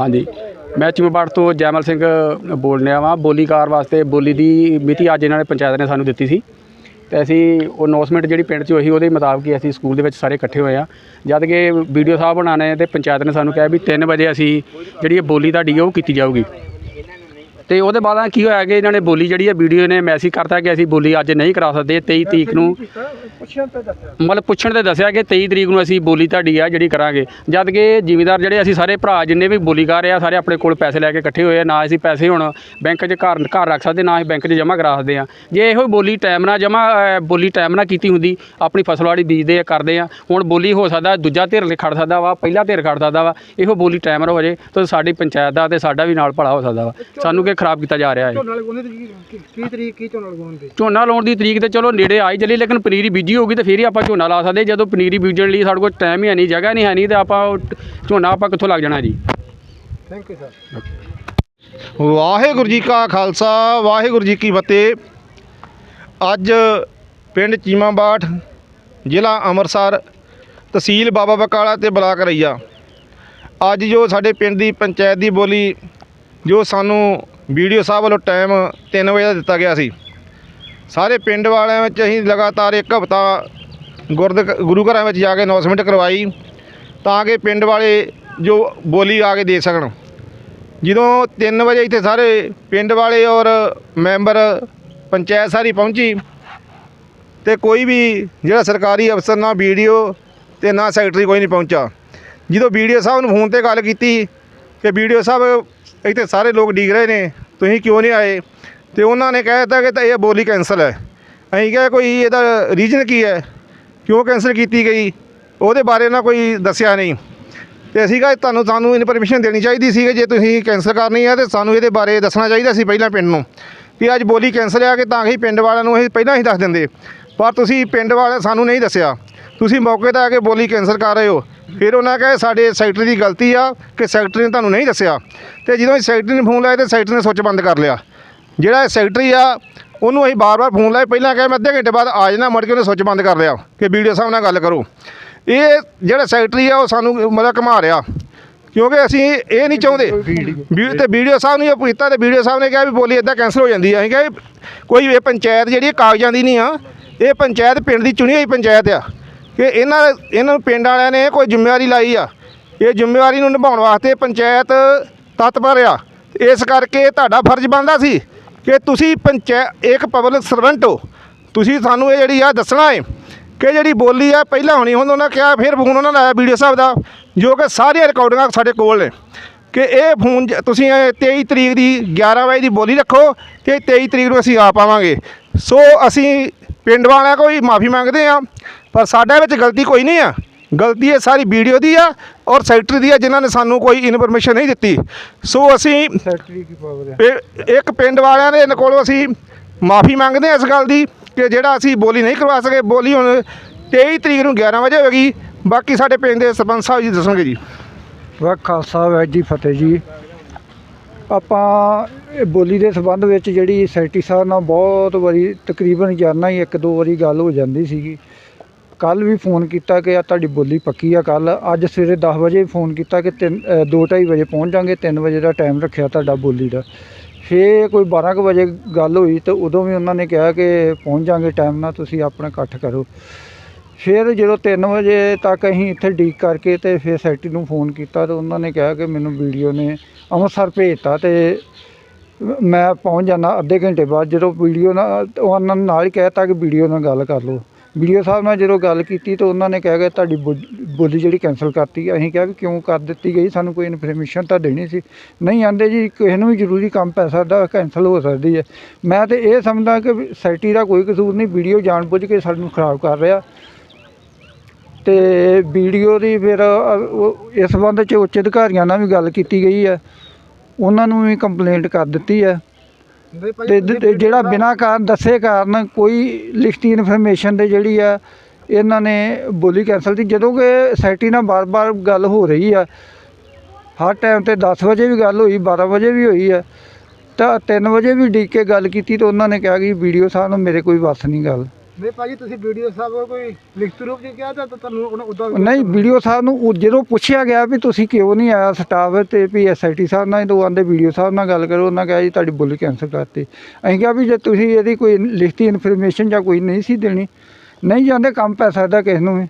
ਹਾਂਜੀ। ਮੈਂ ਚਿਮਬਾੜ ਤੋਂ ਜੈਮਲ ਸਿੰਘ ਬੋਲ ਰਿਹਾ ਵਾਂ। ਬੋਲੀਕਾਰ ਵਾਸਤੇ ਬੋਲੀ ਦੀ ਮਿਤੀ ਅੱਜ ਇਹਨਾਂ ਨੇ ਪੰਚਾਇਤ ਨੇ ਸਾਨੂੰ ਦਿੱਤੀ ਸੀ। ਤੇ ਅਸੀਂ ਉਹ ਅਨਾਉਂਸਮੈਂਟ ਜਿਹੜੀ ਪਿੰਡ 'ਚ ਹੋਈ ਉਹਦੇ ਮੁਤਾਬਕ ਹੀ ਅਸੀਂ ਸਕੂਲ ਦੇ ਵਿੱਚ ਸਾਰੇ ਇਕੱਠੇ ਹੋਏ ਆ ਜਦ ਕਿ ਵੀਡੀਓ ਸਾਹਿਬ ਬਣਾਣੇ ਤੇ ਪੰਚਾਇਤ ਨੇ ਸਾਨੂੰ ਕਿਹਾ ਵੀ 3 ਵਜੇ ਅਸੀਂ ਜਿਹੜੀ ਇਹ ਬੋਲੀ ਤੁਹਾਡੀ ਉਹ ਕੀਤੀ ਜਾਊਗੀ। ਤੇ ਉਹਦੇ ਬਾਅਦ ਕੀ ਹੋਇਆ ਕਿ ਇਹਨਾਂ ਨੇ ਬੋਲੀ ਜਿਹੜੀ ਹੈ ਵੀਡੀਓ ਨੇ ਮੈਸੇਜ ਕਰਤਾ ਕਿ ਅਸੀਂ ਬੋਲੀ ਅੱਜ ਨਹੀਂ ਕਰਾ ਸਕਦੇ 23 ਤਰੀਕ ਨੂੰ ਮਤਲਬ ਪੁੱਛਣ ਤੇ ਦੱਸਿਆ ਕਿ 23 ਤਰੀਕ ਨੂੰ ਅਸੀਂ ਬੋਲੀ ਤੁਹਾਡੀ ਆ ਜਿਹੜੀ ਕਰਾਂਗੇ। ਜਦ ਕਿ ਜ਼ਿਮੀਦਾਰ ਜਿਹੜੇ ਅਸੀਂ ਸਾਰੇ ਭਰਾ ਜਿੰਨੇ ਵੀ ਬੋਲੀਕਾਰ ਆ ਸਾਰੇ ਆਪਣੇ ਕੋਲ ਪੈਸੇ ਲੈ ਕੇ ਇਕੱਠੇ ਹੋਏ ਆ ਨਾ ਅਸੀਂ ਪੈਸੇ ਹੁਣ ਬੈਂਕ 'ਚ ਘਰ ਘਰ ਰੱਖ ਸਕਦੇ ਨਾ ਅਸੀਂ ਬੈਂਕ 'ਚ ਜਮ੍ਹਾਂ ਕਰਾ ਸਕਦੇ ਆ। ਜੇ ਇਹੋ ਬੋਲੀ ਟਾਈਮ ਨਾਲ ਜਮ੍ਹਾਂ ਬੋਲੀ ਟਾਈਮ ਨਾਲ ਕੀਤੀ ਹੁੰਦੀ ਆਪਣੀ ਫਸਲਵਾੜੀ ਬੀਜਦੇ ਆ ਕਰਦੇ ਆ ਹੁਣ ਬੋਲੀ ਹੋ ਸਕਦਾ ਦੂਜਾ ਧਿਰ ਖੜ ਸਕਦਾ ਵਾ ਪਹਿਲਾ ਧਿਰ ਖੜ ਸਕਦਾ ਵਾ ਇਹੋ ਬੋਲੀ ਟਾਈਮ ਨਾਲ ਹੋ ਜੇ ਤਾਂ ਸਾਡੀ ਪੰਚਾਇਤ ਦਾ ਤੇ ਸਾਡਾ ਵੀ ਨਾਲ ਭਲਾ ਹੋ ਸਕਦਾ ਵਾ। ਸਾਨੂੰ ਕਿ ਖਰਾਬ ਕੀਤਾ ਜਾ ਰਿਹਾ ਹੈ। ਝੋਨਾ ਲਗਾਉਣੇ ਤੇ ਕੀ ਕੀ- ਕੀ ਤਰੀਕ ਕੀ ਝੋਨਾ ਲਗਾਉਣ ਦੀ? ਝੋਨਾ ਲਾਉਣ ਦੀ ਤਰੀਕ ਤੇ ਚਲੋ ਨੇੜੇ ਆਈ ਚੱਲੀ ਲੇਕਿਨ ਪਨੀਰੀ ਬੀਜੀ ਹੋਗੀ ਤੇ ਫਿਰ ਹੀ ਆਪਾਂ ਝੋਨਾ ਲਾ ਸਕਦੇ। ਜਦੋਂ ਪਨੀਰੀ ਬੀਜਣ ਲਈ ਸਾਡੇ ਕੋਲ ਟਾਈਮ ਹੀ ਹੈ ਨਹੀਂ ਜਗ੍ਹਾ ਨਹੀਂ ਹੈ ਨਹੀਂ ਤੇ ਆਪਾਂ ਉਹ ਝੋਨਾ ਆਪਾਂ ਕਿੱਥੋਂ ਲੱਗ ਜਾਣਾ ਜੀ? Thank you sir Waheguru ji ਕਾ ਖਾਲਸਾ ਵਾਹਿਗੁਰੂ ਜੀ ਕੀ ਫਤਿਹ। ਅੱਜ ਪਿੰਡ ਚੀਮਾਬਾਠ ਜ਼ਿਲ੍ਹਾ ਅੰਮ੍ਰਿਤਸਰ ਤਹਿਸੀਲ ਬਾਬਾ ਬਕਾਲਾ ਤੇ ਬਲਾਕ ਰਈਆ। ਅੱਜ ਜੋ ਸਾਡੇ ਪਿੰਡ ਦੀ ਪੰਚਾਇਤ ਦੀ ਬੋਲੀ ਜੋ ਸਾਨੂੰ ਵੀਡੀਓ ਸਾਹਿਬ ਵੱਲੋਂ ਟਾਈਮ 3 ਵਜੇ ਦਾ ਦਿੱਤਾ ਗਿਆ ਸੀ। ਸਾਰੇ ਪਿੰਡ ਵਾਲਿਆਂ ਵਿੱਚ ਅਸੀਂ ਲਗਾਤਾਰ ਇੱਕ ਹਫ਼ਤਾ ਗੁਰਦ ਗੁਰੂ ਘਰਾਂ ਵਿੱਚ ਜਾ ਕੇ ਅਨਾਉਂਸਮੈਂਟ ਕਰਵਾਈ ਤਾਂ ਕਿ ਪਿੰਡ ਵਾਲੇ ਜੋ ਬੋਲੀ ਆ ਕੇ ਦੇ ਸਕਣ। ਜਦੋਂ 3 ਵਜੇ ਇੱਥੇ ਸਾਰੇ ਪਿੰਡ ਵਾਲੇ ਔਰ ਮੈਂਬਰ ਪੰਚਾਇਤ ਸਾਰੀ ਪਹੁੰਚੀ ਤੇ ਕੋਈ ਵੀ ਜਿਹੜਾ ਸਰਕਾਰੀ ਅਫਸਰ ਨਾ ਵੀਡੀਓ ਤੇ ਨਾ ਸੈਕਟਰੀ ਕੋਈ ਨਹੀਂ ਪਹੁੰਚਾ। ਜਦੋਂ ਵੀਡੀਓ ਸਾਹਿਬ ਨੂੰ ਫੋਨ ਤੇ ਗੱਲ ਕੀਤੀ ਕਿ ਵੀਡੀਓ ਸਾਹਿਬ ਇੱਥੇ ਸਾਰੇ ਲੋਕ ਡੀਕ ਰਹੇ ਨੇ, ਤੁਸੀਂ ਕਿਉਂ ਨਹੀਂ ਆਏ? ਤੇ ਉਹਨਾਂ ਨੇ ਕਹਿ ਦਿੱਤਾ ਕਿ ਤਾਂ ਇਹ ਬੋਲੀ ਕੈਂਸਲ ਹੈ। ਅਸੀਂ ਕਿਹਾ ਕੋਈ ਇਹਦਾ ਰੀਜਨ ਕੀ ਹੈ? ਕਿਉਂ ਕੈਂਸਲ ਕੀਤੀ ਗਈ? ਉਹਦੇ ਬਾਰੇ ਨਾ ਕੋਈ ਦੱਸਿਆ ਨਹੀਂ। ਤੇ ਅਸੀਂ ਕਿਹਾ ਤੁਹਾਨੂੰ, ਸਾਨੂੰ ਇਨਫੋਰਮੇਸ਼ਨ ਦੇਣੀ ਚਾਹੀਦੀ ਸੀ ਕਿ ਜੇ ਤੁਸੀਂ ਕੈਂਸਲ ਕਰਨੀ ਹੈ ਤੇ ਸਾਨੂੰ ਇਹਦੇ ਬਾਰੇ ਦੱਸਣਾ ਚਾਹੀਦਾ ਸੀ ਪਹਿਲਾਂ ਪਿੰਡ ਨੂੰ। ਕਿ ਅੱਜ ਬੋਲੀ ਕੈਂਸਲ ਆ ਕਿ ਤਾਂ ਕਿ ਪਿੰਡ ਵਾਲਿਆਂ ਨੂੰ ਅਸੀਂ ਪਹਿਲਾਂ ਹੀ ਦੱਸ ਦਿੰਦੇ। ਪਰ ਤੁਸੀਂ ਪਿੰਡ ਵਾਲਿਆਂ, ਸਾਨੂੰ ਨਹੀਂ ਦੱਸਿਆ। ਤੁਸੀਂ ਮੌਕੇ ਤੇ ਆ ਕੇ ਬੋਲੀ ਕੈਂਸਲ ਕਰ ਰਹੇ ਹੋ। ਫਿਰ ਉਹਨਾਂ ਕਹੇ, ਸਾਡੇ ਸੈਕਟਰੀ ਦੀ ਗਲਤੀ ਆ ਕਿ ਸੈਕਟਰੀ ਨੇ ਤੁਹਾਨੂੰ ਨਹੀਂ ਦੱਸਿਆ। ਤੇ ਜਦੋਂ ਅਸੀਂ ਸੈਕਟਰੀ ਨੇ ਫੋਨ ਲਾਇਆ ਤੇ ਸੈਕਟਰੀ ਨੇ ਸੁੱਚ ਬੰਦ ਕਰ ਲਿਆ। ਜਿਹੜਾ ਸੈਕਟਰੀ ਆ, ਉਹਨੂੰ ਅਸੀਂ ਬਾਰ-ਬਾਰ ਫੋਨ ਲਾਇਆ ਪਹਿਲਾਂ ਕਿਹਾ, ਮੈਂ ਅੱਧੇ ਘੰਟੇ ਬਾਅਦ ਆ ਜਾਣਾ, ਮੁੜ ਕੇ ਉਹਨੇ ਸੁੱਚ ਬੰਦ ਕਰ ਲਿਆ। ਕਿ ਵੀਡੀਓ ਸਾਹਿਬ ਨਾਲ ਗੱਲ ਕਰੋ। ਇਹ ਜਿਹੜਾ ਸੈਕਟਰੀ ਆ, ਉਹ ਸਾਨੂੰ ਮਤਲਬ ਘੁਮਾ ਰਿਹਾ। ਕਿਉਂਕਿ ਅਸੀਂ ਇਹ ਨਹੀਂ ਚਾਹੁੰਦੇ। ਵੀ ਤੇ ਵੀਡੀਓ ਸਾਹਿਬ ਨੇ ਇਹ ਕੀਤਾ ਤੇ ਵੀਡੀਓ ਸਾਹਿਬ ਨੇ ਕਿਹਾ ਵੀ ਬੋਲੀ ਇਦਾਂ ਕੈਂਸਲ ਹੋ ਜਾਂਦੀ ਆ। ਅਸੀਂ ਕਿਹਾ ਵੀ ਕੋਈ ਇਹ ਪੰਚਾਇਤ ਜਿਹੜੀ ਕਾਗਜ਼ਾਂ ਦੀ ਨਹੀਂ ਆ। ਇਹ ਪੰਚਾਇਤ ਪਿੰਡ ਦੀ ਚੁਣੀ ਹੋਈ ਪੰਚਾਇਤ ਆ। ਕਿ ਇਹਨਾਂ ਇਹਨਾਂ ਨੂੰ ਪਿੰਡ ਵਾਲਿਆਂ ਨੇ ਕੋਈ ਜ਼ਿੰਮੇਵਾਰੀ ਲਾਈ ਆ। ਇਹ ਜ਼ਿੰਮੇਵਾਰੀ ਨੂੰ ਨਿਭਾਉਣ ਵਾਸਤੇ ਪੰਚਾਇਤ ਤਤਪਰ ਆ ਇਸ ਕਰਕੇ ਤੁਹਾਡਾ ਫਰਜ਼ ਬਣਦਾ ਸੀ ਕਿ ਤੁਸੀਂ ਪੰਚਾਇਤ ਇੱਕ ਪਬਲਿਕ ਸਰਵੈਂਟ ਹੋ। ਤੁਸੀਂ ਸਾਨੂੰ ਇਹ ਜਿਹੜੀ ਆ ਦੱਸਣਾ ਹੈ ਕਿ ਜਿਹੜੀ ਬੋਲੀ ਆ ਪਹਿਲਾਂ ਹੋਣੀ ਹੁਣ ਉਹਨਾਂ ਕਿਹਾ, ਫਿਰ ਫੋਨ ਉਹਨਾਂ ਨੇ ਆਇਆ ਵੀਡੀਓ ਸਾਹਿਬ ਦਾ, ਜੋ ਕਿ ਸਾਰੀਆਂ ਰਿਕਾਰਡਿੰਗਾਂ ਸਾਡੇ ਕੋਲ ਨੇ। ਕਿ ਇਹ ਫੋਨ ਜ- ਤੁਸੀਂ ਇਹ 23 ਤਰੀਕ ਦੀ 11 ਵਜੇ ਦੀ ਬੋਲੀ ਰੱਖੋ ਕਿ 23 ਤਰੀਕ ਨੂੰ ਅਸੀਂ ਆ ਪਾਵਾਂਗੇ ਸੋ ਅਸੀਂ ਪਿੰਡ ਵਾਲਿਆਂ ਕੋਈ ਮਾਫੀ ਮੰਗਦੇ ਆ ਪਰ ਸਾਡੇ ਵਿੱਚ ਗਲਤੀ ਕੋਈ ਨਹੀਂ ਆ। ਗਲਤੀ ਇਹ ਸਾਰੀ ਵੀਡੀਓ ਦੀ ਆ ਔਰ ਸੈਕਟਰੀ ਦੀ ਆ ਜਿਨ੍ਹਾਂ ਨੇ ਸਾਨੂੰ ਕੋਈ ਇਨਫੋਰਮੇਸ਼ਨ ਨਹੀਂ ਦਿੱਤੀ। ਸੋ ਅਸੀਂ ਸੈਕਟਰੀ ਕੀ ਪਾਵਰ ਹੈ ਇੱਕ ਪਿੰਡ ਵਾਲਿਆਂ ਦੇ ਕੋਲੋਂ ਅਸੀਂ ਮਾਫੀ ਮੰਗਦੇ ਹਾਂ ਇਸ ਗੱਲ ਦੀ ਕਿ ਜਿਹੜਾ ਅਸੀਂ ਬੋਲੀ ਨਹੀਂ ਕਰਵਾ ਸਕੇ। ਬੋਲੀ ਹੁਣ 23 ਤਰੀਕ ਨੂੰ 11 ਵਜੇ ਹੋਵੇਗੀ ਬਾਕੀ ਸਾਡੇ ਪਿੰਡ ਦੇ ਸਰਪੰਚ ਸਾਹਿਬ ਜੀ ਦੱਸਣਗੇ ਜੀ। ਵਾਹ ਖਾਲਸਾ ਵਾਹਿਗੁਰੂ ਜੀ ਫਤਿਹ ਜੀ। ਆਪਾਂ ਇਹ ਬੋਲੀ ਦੇ ਸੰਬੰਧ ਵਿੱਚ ਜਿਹੜੀ ਸੈਕਟਰੀ ਸਾਹਿਬ ਨਾਲ ਬਹੁਤ ਵਾਰੀ ਤਕਰੀਬਨ ਜਾਨਾ ਹੀ ਇੱਕ ਦੋ ਵਾਰੀ ਗੱਲ ਹੋ ਜਾਂਦੀ ਸੀਗੀ। ਕੱਲ ਵੀ ਫੋਨ ਕੀਤਾ ਕਿ ਆ ਤੁਹਾਡੀ ਬੋਲੀ ਪੱਕੀ ਆ ਕੱਲ ਅੱਜ ਸਵੇਰੇ 10 ਵਜੇ ਫੋਨ ਕੀਤਾ ਕਿ 3 2:30 ਵਜੇ ਪਹੁੰਚ ਜਾਾਂਗੇ 3 ਵਜੇ ਦਾ ਟਾਈਮ ਰੱਖਿਆ ਤੁਹਾਡਾ ਬੋਲੀ ਦਾ। ਫੇ ਕੋਈ 12 ਕੁ ਵਜੇ ਗੱਲ ਹੋਈ ਤੇ ਉਦੋਂ ਵੀ ਉਹਨਾਂ ਨੇ ਕਿਹਾ ਕਿ ਪਹੁੰਚ ਜਾਾਂਗੇ ਟਾਈਮ ਨਾਲ, ਤੁਸੀਂ ਆਪਣਾ ਇਕੱਠ ਕਰੋ। ਫਿਰ ਜਦੋਂ 3 ਵਜੇ ਤੱਕ ਅਸੀਂ ਇੱਥੇ ਡੀਕ ਕਰਕੇ ਤੇ ਫਿਰ ਸੈਕਟਰੀ ਨੂੰ ਫੋਨ ਕੀਤਾ ਤੇ ਉਹਨਾਂ ਨੇ ਕਿਹਾ ਕਿ ਮੈਨੂੰ ਵੀਡੀਓ ਨੇ ਅੰਮ੍ਰਿਤਸਰ ਭੇਜਤਾ ਤੇ ਮੈਂ ਪਹੁੰਚ ਜਾਣਾ ਅੱਧੇ ਘੰਟੇ ਬਾਅਦ। ਜਦੋਂ ਵੀਡੀਓ ਨਾਲ ਉਹਨਾਂ ਨੇ ਨਾਲ ਹੀ ਕਹਿਤਾ ਕਿ ਵੀਡੀਓ ਨਾਲ ਗੱਲ ਕਰ ਲਓ। ਵੀਡੀਓ ਸਾਹਿਬ ਨਾਲ ਜਦੋਂ ਗੱਲ ਕੀਤੀ ਤਾਂ ਉਹਨਾਂ ਨੇ ਕਿਹਾ ਕਿ ਤੁਹਾਡੀ ਬੋ- ਬੋਲੀ ਜਿਹੜੀ ਕੈਂਸਲ ਕਰਤੀ ਅਸੀਂ ਕਿਹਾ ਵੀ ਕਿਉਂ ਕਰ ਦਿੱਤੀ ਗਈ, ਸਾਨੂੰ ਕੋਈ ਇਨਫੋਰਮੇਸ਼ਨ ਤਾਂ ਦੇਣੀ ਸੀ। ਨਹੀਂ ਆਂਦੇ ਜੀ, ਕਿਸੇ ਨੂੰ ਵੀ ਜ਼ਰੂਰੀ ਕੰਮ ਪੈ ਸਕਦਾ ਕੈਂਸਲ ਹੋ ਸਕਦੀ ਹੈ ਮੈਂ ਤਾਂ ਇਹ ਸਮਝਦਾ ਕਿ ਵੀ ਦਾ ਕੋਈ ਕਸੂਰ ਨਹੀਂ, ਵੀਡੀਓ ਜਾਣਬੁੱਝ ਕੇ ਸਾਨੂੰ ਖਰਾਬ ਕਰ ਰਿਹਾ। ਤੇ ਵੀਡੀਓ ਦੀ ਫਿਰ ਇਸ ਸੰਬੰਧ 'ਚ ਉੱਚ ਅਧਿਕਾਰੀਆਂ ਨਾਲ ਵੀ ਗੱਲ ਕੀਤੀ ਗਈ ਹੈ ਉਹਨਾਂ ਨੂੰ ਵੀ ਕੰਪਲੇਂਟ ਕਰ ਦਿੱਤੀ ਹੈ ਤੇ ਜਿਹੜਾ ਬਿਨਾਂ ਕਾਰਨ ਦੱਸੇ ਕਾਰਨ ਕੋਈ ਲਿਖਤੀ ਇਨਫੋਰਮੇਸ਼ਨ ਦੇ ਜਿਹੜੀ ਆ ਇਹਨਾਂ ਨੇ ਬੋਲੀ ਕੈਂਸਲ ਦੀ ਜਦੋਂ ਕਿ ਸੈਕਟਰੀ ਨਾਲ ਬਾਰ-ਬਾਰ ਗੱਲ ਹੋ ਰਹੀ ਆ ਹਰ ਟਾਈਮ ਤੇ 10 ਵਜੇ ਵੀ ਗੱਲ ਹੋਈ 12 ਵਜੇ ਵੀ ਹੋਈ ਆ ਤਾਂ 3 ਵਜੇ ਵੀ ਡੀਕ ਕੇ ਗੱਲ ਕੀਤੀ ਤਾਂ ਉਹਨਾਂ ਨੇ ਕਿਹਾ ਕਿ ਵੀਡੀਓ ਸਾਹਿਬ ਨੂੰ ਮੇਰੇ ਕੋਈ ਵੱਸ ਨਹੀਂ ਗੱਲ। ਨਹੀਂ ਭਾਜੀ ਤੁਸੀਂ ਵੀਡੀਓ ਸਾਹਿਬ ਕੋਈ ਲਿਖਤ ਰੂਪ ਚ ਕਿਹਾ ਤਾਂ ਤੁਹਾਨੂੰ ਉਹਨਾਂ ਉਦਾਂ ਨਹੀਂ ਵੀਡੀਓ ਸਾਹਿਬ ਨੂੰ ਉਹ ਜਦੋਂ ਪੁੱਛਿਆ ਗਿਆ ਵੀ ਤੁਸੀਂ ਕਿਉਂ ਨਹੀਂ ਆਇਆ ਸਟਾਫ ਤੇ ਵੀ ਐਸਆਈਟੀ ਸਾਹਿਬ ਨਾਲ ਦੋ ਆਂਦੇ ਵੀਡੀਓ ਸਾਹਿਬ ਨਾਲ ਗੱਲ ਕਰੋ ਉਹਨਾਂ ਕਿਹਾ ਜੀ ਤੁਹਾਡੀ ਬੋਲੀ ਕੈਂਸਲ ਕਰਤੀ। ਅਸੀਂ ਕਿਹਾ ਵੀ ਜੇ ਤੁਸੀਂ ਇਹਦੀ ਕੋਈ ਲਿਖਤੀ ਇਨਫੋਰਮੇਸ਼ਨ ਜਾਂ ਕੋਈ ਨਹੀਂ ਸੀ ਦੇਣੀ ਨਹੀਂ ਜਾਂਦੇ ਕੰਮ ਪੈ ਸਕਦਾ ਕਿਸ ਨੂੰ ਵੀ।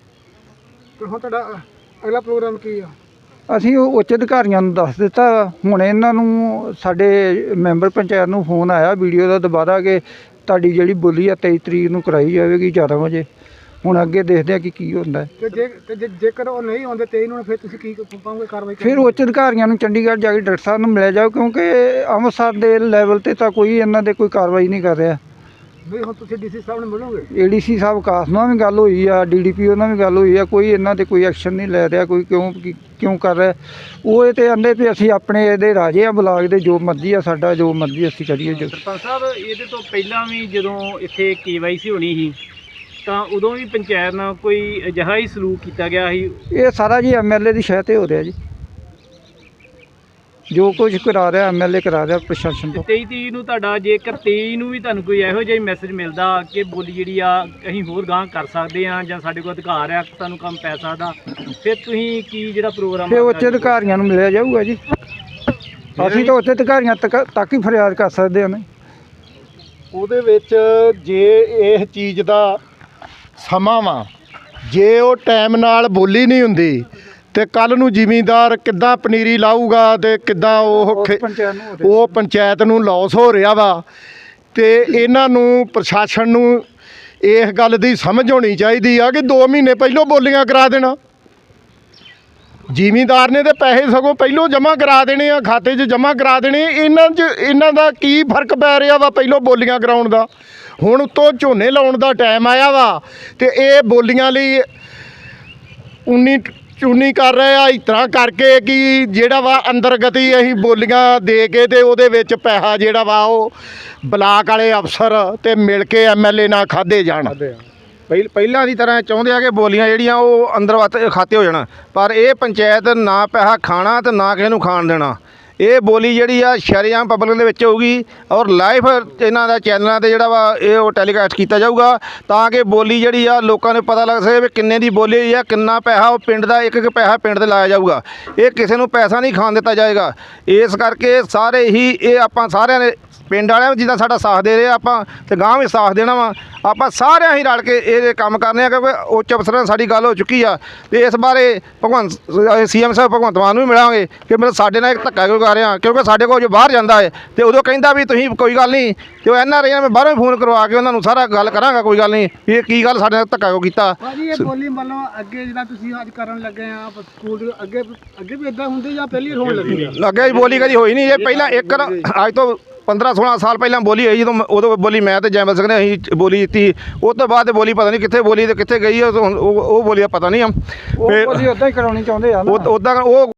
ਤੇ ਹੁਣ ਤੁਹਾਡਾ ਅਗਲਾ ਪ੍ਰੋਗਰਾਮ ਕੀ ਆ? ਅਸੀਂ ਉਹ ਉੱਚ ਅਧਿਕਾਰੀਆਂ ਨੂੰ ਦੱਸ ਦਿੱਤਾ। ਹੁਣ ਇਹਨਾਂ ਨੂੰ ਸਾਡੇ ਮੈਂਬਰ ਪੰਚਾਇਤ ਨੂੰ ਫੋਨ ਆਇਆ ਵੀਡੀਓ ਦਾ ਦੁਬਾਰਾ ਕਿ ਤੁਹਾਡੀ ਜਿਹੜੀ ਬੋਲੀ ਆ 23 ਤਰੀਕ ਨੂੰ ਕਰਾਈ ਜਾਵੇਗੀ 11 ਵਜੇ। ਹੁਣ ਅੱਗੇ ਦੇਖਦੇ ਆ ਕਿ ਕੀ ਹੁੰਦਾ। ਹੈ ਤੇ ਜੇ ਤੇ ਜੇ- ਜੇਕਰ ਉਹ ਨਹੀਂ ਆਉਂਦੇ ਤੇ ਇਹਨਾਂ ਨੂੰ ਫਿਰ ਤੁਸੀਂ ਕੀ ਪਾਉਂਗੇ ਕਾਰਵਾਈ ਫਿਰ ਉੱਚ ਅਧਿਕਾਰੀਆਂ ਨੂੰ ਚੰਡੀਗੜ੍ਹ ਜਾ ਕੇ ਡਾਕਟਰ ਸਾਹਿਬ ਨੂੰ ਮਿਲਿਆ ਜਾਓ ਕਿਉਂਕਿ ਅੰਮ੍ਰਿਤਸਰ ਦੇ ਲੈਵਲ ਤੇ ਤਾਂ ਕੋਈ ਇਹਨਾਂ ਦੇ ਕੋਈ ਕਾਰਵਾਈ ਨਹੀਂ ਕਰ ਰਿਹਾ। ਨਹੀਂ ਹੁਣ ਤੁਸੀਂ ਡੀਸੀ ਸਾਹਿਬ ਨੂੰ ਮਿਲੋਗੇ? ਏਡੀਸੀ ਸਾਹਿਬ ਕਾਸ ਨਾਲ ਵੀ ਗੱਲ ਹੋਈ ਆ ਡੀਡੀਪੀਓ ਨਾਲ ਵੀ ਗੱਲ ਹੋਈ ਆ ਕੋਈ ਇਹਨਾਂ ਤੇ ਕੋਈ ਐਕਸ਼ਨ ਨਹੀਂ ਲੈ ਰਿਹਾ ਕੋਈ ਕਿਉਂ ਕੀ- ਕਿਉਂ ਕਰ ਰਿਹਾ। ਉਹ ਇਹ ਤੇ ਆਂਦੇ ਵੀ ਅਸੀਂ ਆਪਣੇ ਇਹਦੇ ਰਾਜੇ ਆ ਬਲਾਕ ਦੇ ਜੋ ਮਰਜ਼ੀ ਆ ਸਾਡਾ ਜੋ ਮਰਜ਼ੀ ਅਸੀਂ ਕਰੀਏ ਜੋ। ਸਰਪੰਚ ਸਾਹਿਬ ਇਹਦੇ ਤੋਂ ਪਹਿਲਾਂ ਵੀ ਜਦੋਂ ਇੱਥੇ ਕੇਵਾਈਸੀ ਹੋਣੀ ਸੀ ਤਾਂ ਉਦੋਂ ਵੀ ਪੰਚਾਇਤ ਨਾਲ ਕੋਈ ਅਜਿਹਾ ਹੀ ਸਲੂਕ ਕੀਤਾ ਗਿਆ ਸੀ? ਇਹ ਸਾਰਾ ਜੀ ਐਮਐਲਏ ਦੀ ਸ਼ਹਿ ਤੇ ਹੋ ਰਿਹਾ ਜੀ। ਜੋ ਕੁਝ ਕਰਾ ਰਿਹਾ ਐਮਐਲਏ ਕਰਾ ਰਿਹਾ ਪ੍ਰਸ਼ਾਸਨ ਤੇ। ਤੋਂ 23 ਤਰੀਕ ਨੂੰ ਤੁਹਾਡਾ ਜੇਕਰ 23 ਨੂੰ ਵੀ ਤੁਹਾਨੂੰ ਕੋਈ ਇਹੋ ਜਿਹਾ ਮੈਸੇਜ ਮਿਲਦਾ ਕਿ ਬੋਲੀ ਜਿਹੜੀ ਆ ਅਸੀਂ ਹੋਰ ਗਾਂ ਕਰ ਸਕਦੇ ਆ ਜਾਂ ਸਾਡੇ ਕੋਲ ਅਧਿਕਾਰ ਆ ਤੁਹਾਨੂੰ ਕੰਮ ਪੈ ਸਕਦਾ ਫਿਰ ਤੁਸੀਂ ਕੀ ਜਿਹੜਾ ਪ੍ਰੋਗਰਾਮ ਤੇ ਉੱਚ ਅਧਿਕਾਰੀਆਂ ਨੂੰ ਮਿਲਿਆ ਜਾਊਗਾ ਜੀ। ਅਸੀਂ ਤਾਂ ਉੱਚ ਅਧਿਕਾਰੀਆਂ ਤੱਕ ਤੱਕ ਹੀ ਫਰਿਆਦ ਕਰ ਸਕਦੇ ਹਾਂ ਨਾ। ਉਹਦੇ ਵਿੱਚ ਜੇ ਇਹ ਚੀਜ਼ ਦਾ ਸਮਾਂ ਵਾ ਜੇ ਉਹ ਟਾਈਮ ਨਾਲ ਬੋਲੀ ਨਹੀਂ ਹੁੰਦੀ ਤੇ ਕੱਲ ਨੂੰ ਜ਼ਿਮੀਂਦਾਰ ਕਿੱਦਾਂ ਪਨੀਰੀ ਲਾਊਗਾ ਤੇ ਕਿੱਦਾਂ ਉਹ। ਉਹ ਪੰਚਾਇਤ ਨੂੰ ਲਾਸ ਹੋ ਰਿਹਾ ਵਾ। ਤੇ ਇਹਨਾਂ ਨੂੰ ਪ੍ਰਸ਼ਾਸਨ ਨੂੰ ਇਸ ਗੱਲ ਦੀ ਸਮਝ ਹੋਣੀ ਚਾਹੀਦੀ ਆ ਕਿ 2 ਮਹੀਨੇ ਪਹਿਲਾਂ ਬੋਲੀਆਂ ਕਰਾ ਦੇਣਾ। ਜ਼ਿਮੀਂਦਾਰ ਨੇ ਤੇ ਪੈਸੇ ਸਗੋਂ ਪਹਿਲਾਂ ਜਮ੍ਹਾਂ ਕਰਾ ਦੇਣੇ ਆ ਖਾਤੇ 'ਚ ਜਮ੍ਹਾਂ ਕਰਾ ਦੇਣੇ। ਇਹਨਾਂ 'ਚ ਇਹਨਾਂ ਦਾ ਕੀ ਫ਼ਰਕ ਪੈ ਰਿਹਾ ਵਾ ਪਹਿਲਾਂ ਬੋਲੀਆਂ ਕਰਾਉਣ ਦਾ? ਹੁਣ ਉੱਤੋਂ ਝੋਨੇ ਲਾਉਣ ਦਾ ਟਾਈਮ ਆਇਆ ਵਾ ਤੇ ਇਹ ਬੋਲੀਆਂ ਲਈ ਉਨੀ ਚੁੰਨੀ ਕਰ ਰਹੇ ਆ, ਇਸ ਤਰ੍ਹਾਂ ਕਰਕੇ ਕਿ ਜਿਹੜਾ ਵਾ ਅੰਦਰ ਗਤੀ ਅਸੀਂ ਬੋਲੀਆਂ ਦੇ ਕੇ ਤੇ ਉਹਦੇ ਵਿੱਚ ਪੈਸਾ ਜਿਹੜਾ ਵਾ ਉਹ ਬਲਾਕ ਵਾਲੇ ਅਫਸਰ ਤੇ ਮਿਲ ਕੇ ਐਮਐਲਏ ਨਾਲ ਖਾਦੇ ਜਾਣ। ਪਹਿਲ, ਪਹਿਲਾਂ ਦੀ ਤਰ੍ਹਾਂ ਚਾਹੁੰਦੇ ਆ ਕਿ ਬੋਲੀਆਂ ਜਿਹੜੀਆਂ ਉਹ ਅੰਦਰ ਵੱਤ ਖਾਤੇ ਹੋ ਜਾਣ, ਪਰ ਇਹ ਪੰਚਾਇਤ ਨਾ ਪੈਸਾ ਖਾਣਾ ਤੇ ਨਾ ਕਿਸੇ ਨੂੰ ਖਾਣ ਦੇਣਾ। ਇਹ ਬੋਲੀ ਜਿਹੜੀ ਆ ਸ਼ਰੇਆਮ ਪਬਲਿਕ ਦੇ ਵਿੱਚ ਹੋਊਗੀ ਔਰ ਲਾਈਵ ਇਹਨਾਂ ਦਾ ਚੈਨਲਾਂ ਤੇ ਜਿਹੜਾ ਵਾ ਇਹ ਉਹ ਟੈਲੀਕਾਸਟ ਕੀਤਾ ਜਾਊਗਾ ਤਾਂ ਕਿ ਬੋਲੀ ਜਿਹੜੀ ਆ ਲੋਕਾਂ ਨੂੰ ਪਤਾ ਲੱਗ ਸਕੇ ਵੀ ਕਿੰਨੇ ਦੀ ਬੋਲੀ ਹੋਈ ਆ, ਕਿੰਨਾ ਪੈਸਾ ਉਹ ਪਿੰਡ ਦਾ ਇੱਕ ਇੱਕ ਪੈਸਾ ਪਿੰਡ ਤੇ ਲਾਇਆ ਜਾਊਗਾ। ਇਹ ਕਿਸੇ ਨੂੰ ਪੈਸਾ ਨਹੀਂ ਖਾਣ ਦਿੱਤਾ ਜਾਏਗਾ। ਇਸ ਕਰਕੇ ਸਾਰੇ ਹੀ ਇਹ ਆਪਾਂ ਸਾਰਿਆਂ ਨੇ ਪਿੰਡ ਵਾਲਿਆਂ ਜਿੱਦਾਂ ਸਾਡਾ ਸਾਥ ਦੇ ਰਹੇ ਆਪਾਂ ਤੇ ਗਾਂਹ ਵੀ ਸਾਥ ਦੇਣਾ ਵਾ। ਆਪਾਂ ਸਾਰਿਆਂ ਹੀ ਰਲ ਕੇ ਇਹ ਕੰਮ ਕਰਨੇ ਆ ਕਿਉਂਕਿ ਉੱਚ ਅਫਸਰਾਂ ਨਾਲ ਸਾਡੀ ਗੱਲ ਹੋ ਚੁੱਕੀ ਆ। ਤੇ ਇਸ ਬਾਰੇ ਭਗਵੰਤ ਸੀਐਮ ਸਾਹਿਬ ਭਗਵੰਤ ਮਾਨ ਨੂੰ ਵੀ ਮਿਲਾਂਗੇ ਕਿ ਮਤਲਬ ਸਾਡੇ ਨਾਲ ਇੱਕ ਧੱਕਾ ਕਿਉਂ ਕਰ ਰਿਹਾ ਕਿਉਂਕਿ ਸਾਡੇ ਕੋਲ ਜੋ ਬਾਹਰ ਜਾਂਦਾ ਹੈ ਤੇ ਉਦੋਂ ਕਹਿੰਦਾ ਵੀ ਤੁਸੀਂ ਕੋਈ ਗੱਲ ਨਹੀਂ ਤੇ ਉਹ ਐਨਆਰਆਈ ਮੈਂ ਬਾਹਰੋਂ ਹੀ ਫੋਨ ਕਰਵਾ ਕੇ ਉਹਨਾਂ ਨੂੰ ਸਾਰਾ ਗੱਲ ਕਰਾਂਗਾ ਕੋਈ ਗੱਲ ਨਹੀਂ ਵੀ ਇਹ ਕੀ ਗੱਲ ਸਾਡੇ ਨਾਲ ਧੱਕਾ ਕਿਉਂ ਕੀਤਾ। ਭਾਜੀ ਇਹ ਬੋਲੀ ਮਤਲਬ ਅੱਗੇ ਜਿਹੜਾ ਤੁਸੀਂ ਅੱਜ ਕਰਨ ਲੱਗੇ ਆ ਸਕੂਲ ਅੱਗੇ ਅੱਗੇ ਵੀ ਇਦਾਂ ਹੁੰਦੇ ਜਾਂ ਪਹਿਲੀ ਹੋਣ ਲੱਗੀ ਜੀ ਬੋਲੀ ਕਦੀ ਹੋਈ ਨਹੀਂ ਇਹ ਪਹਿਲਾਂ ਇੱਕ ਅੱਜ ਤੋਂ 15 16 ਸਾਲ ਪਹਿਲਾਂ ਬੋਲੀ ਹੋਈ ਜਦੋਂ ਮ- ਉਦੋਂ ਬੋਲੀ ਮੈਂ ਤੇ ਜੈਮਲ ਸਿੰਘ ਨੇ ਅਸੀਂ ਬੋਲੀ ਦਿੱਤੀ। ਉਸ ਤੋਂ ਬਾਅਦ ਇਹ ਬੋਲੀ ਪਤਾ ਨਹੀਂ ਕਿੱਥੇ ਬੋਲੀ ਤੇ ਕਿੱਥੇ ਗਈ ਹੈ ਉਹ ਉਹ ਉਹ ਬੋਲੀ ਦਾ ਪਤਾ ਨਹੀਂ ਆ। ਉਹ ਫਿਰ ਬੋਲੀ ਉਦਾਂ ਹੀ ਕਰਾਉਣੀ ਚਾਹੁੰਦੇ ਆ ਨਾ। ਉਹ ਉਦਾਂ ਉਹ